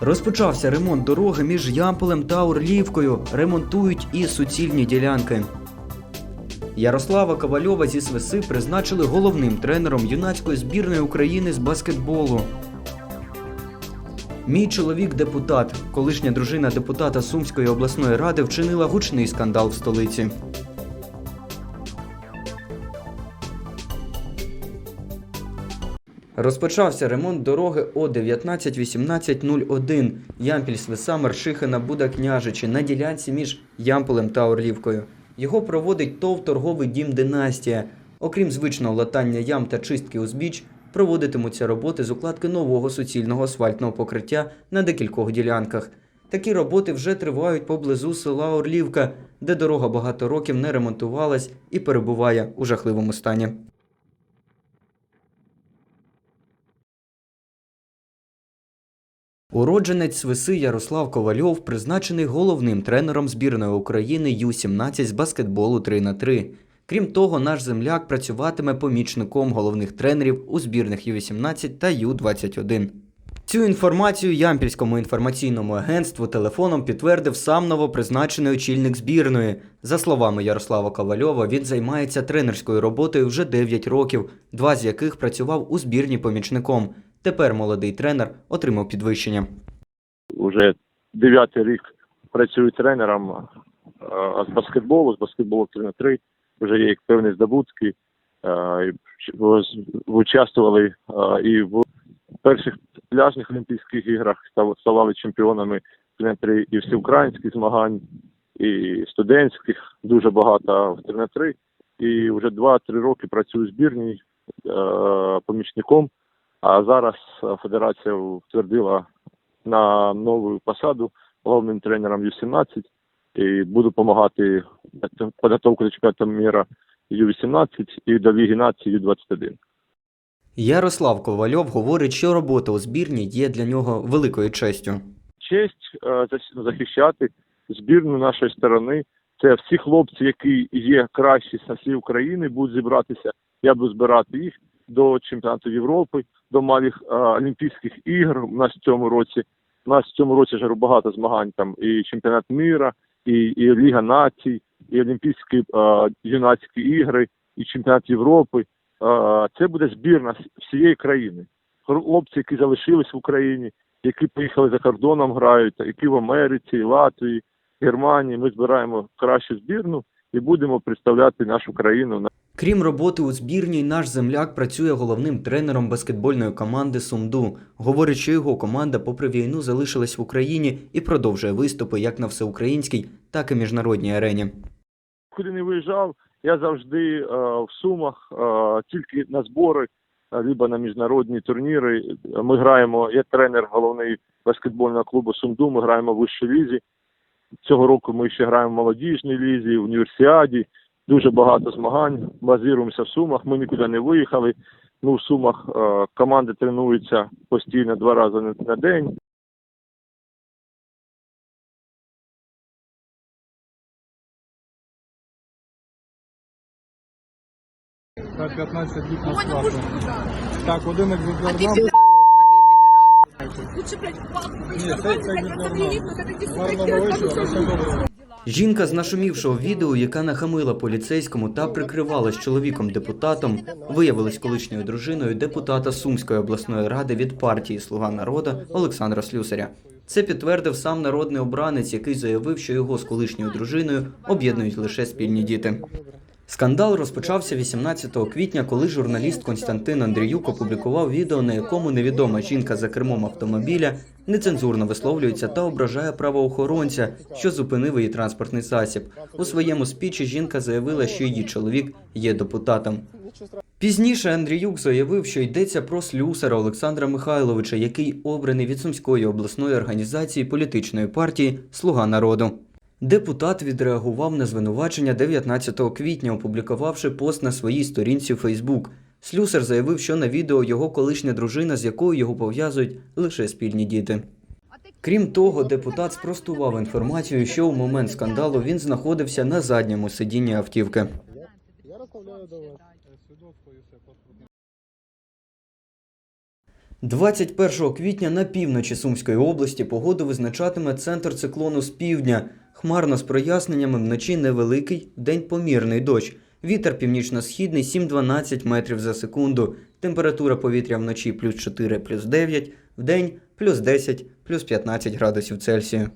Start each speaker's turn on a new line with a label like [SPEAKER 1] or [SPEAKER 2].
[SPEAKER 1] Розпочався ремонт дороги між Ямполем та Орлівкою. Ремонтують і суцільні ділянки. Ярослава Ковальова зі Свиси призначили головним тренером юнацької збірної України з баскетболу. Мій чоловік депутат. Колишня дружина депутата Сумської обласної ради вчинила гучний скандал в столиці. Розпочався ремонт дороги о 19.18.01 Ямпіль Свиса Маршихина Буда Княжичі на ділянці між Ямполем та Орлівкою. Його проводить ТОВ торговий дім Династія. Окрім звичного латання ям та чистки узбіч, проводитимуться роботи з укладки нового суцільного асфальтного покриття на декількох ділянках. Такі роботи вже тривають поблизу села Орлівка, де дорога багато років не ремонтувалась і перебуває у жахливому стані. Уродженець Свиси Ярослав Ковальов призначений головним тренером збірної України Ю-17 з баскетболу 3 на 3 Крім того, наш земляк працюватиме помічником головних тренерів у збірних Ю-18 та Ю-21. Цю інформацію Ямпільському інформаційному агентству телефоном підтвердив сам новопризначений очільник збірної. За словами Ярослава Ковальова, він займається тренерською роботою вже 9 років, два з яких працював у збірні помічником. Тепер молодий тренер отримав підвищення.
[SPEAKER 2] Уже дев'ятий рік працюю тренером з баскетболу, з баскетболу 3 на 3 Вже є певні здобутки. Участвували і в перших пляжних Олімпійських іграх, став- ставали чемпіонами 3 на 3 і всеукраїнських змагань, і студентських, дуже багато в 3 на 3 І вже 2-3 роки працюю в збірній помічником. А зараз федерація втвердила на нову посаду головним тренером Ю-17 і буду допомагати підготовку до чемпіонату міра Ю-18 і до Ліги нації Ю-21.
[SPEAKER 1] Ярослав Ковальов говорить, що робота у збірні є для нього великою честю.
[SPEAKER 2] Честь е, захищати збірну нашої сторони. Це всі хлопці, які є кращі з всієї України, будуть зібратися. Я буду збирати їх до чемпіонату Європи, до малих е, Олімпійських ігор. У нас в цьому році у нас в цьому році вже багато змагань. Там і чемпіонат міра, і, і Ліга націй, і Олімпійські е, юнацькі ігри, і чемпіонат Європи. Е, це буде збірна всієї країни. Хлопці, які залишились в Україні, які поїхали за кордоном, грають, які в Америці, Латвії, Германії. Ми збираємо кращу збірну і будемо представляти нашу країну на
[SPEAKER 1] Крім роботи у збірній, наш земляк працює головним тренером баскетбольної команди Сумду. Говорить, що його команда, попри війну, залишилась в Україні і продовжує виступи як на всеукраїнській, так і міжнародній арені.
[SPEAKER 2] куди не виїжджав, я завжди е, в Сумах, е, тільки на збори, е, либо на міжнародні турніри. Ми граємо, я тренер головний баскетбольного клубу Сумду, ми граємо в вищій лізі. Цього року ми ще граємо в молодіжній лізі, в універсіаді. Дуже багато змагань. Базуємося в Сумах. Ми нікуди не виїхали. Ну, в Сумах е, команди тренуються постійно два рази на- на день.
[SPEAKER 3] Та 15 діб на. Так, один екземпляр нам.
[SPEAKER 1] Жінка з нашумівшого відео, яка нахамила поліцейському та прикривалась чоловіком депутатом, виявилась колишньою дружиною депутата Сумської обласної ради від партії Слуга народу Олександра Слюсаря. Це підтвердив сам народний обранець, який заявив, що його з колишньою дружиною об'єднують лише спільні діти. Скандал розпочався 18 квітня, коли журналіст Константин Андріюк опублікував відео, на якому невідома жінка за кермом автомобіля нецензурно висловлюється та ображає правоохоронця, що зупинив її транспортний засіб. У своєму спічі жінка заявила, що її чоловік є депутатом. Пізніше Андріюк заявив, що йдеться про слюсара Олександра Михайловича, який обраний від Сумської обласної організації політичної партії Слуга народу. Депутат відреагував на звинувачення 19 квітня, опублікувавши пост на своїй сторінці у Фейсбук. Слюсар заявив, що на відео його колишня дружина, з якою його пов'язують лише спільні діти. Крім того, депутат спростував інформацію, що у момент скандалу він знаходився на задньому сидінні автівки.
[SPEAKER 3] Я розставляю до вас свідоцтво і все паспорт.
[SPEAKER 1] 21 квітня на півночі Сумської області погоду визначатиме центр циклону з півдня. Хмарно з проясненнями вночі невеликий, день помірний дощ. Вітер північно-східний 7-12 метрів за секунду. Температура повітря вночі плюс 4, плюс 9, вдень плюс 10, плюс 15 градусів Цельсію.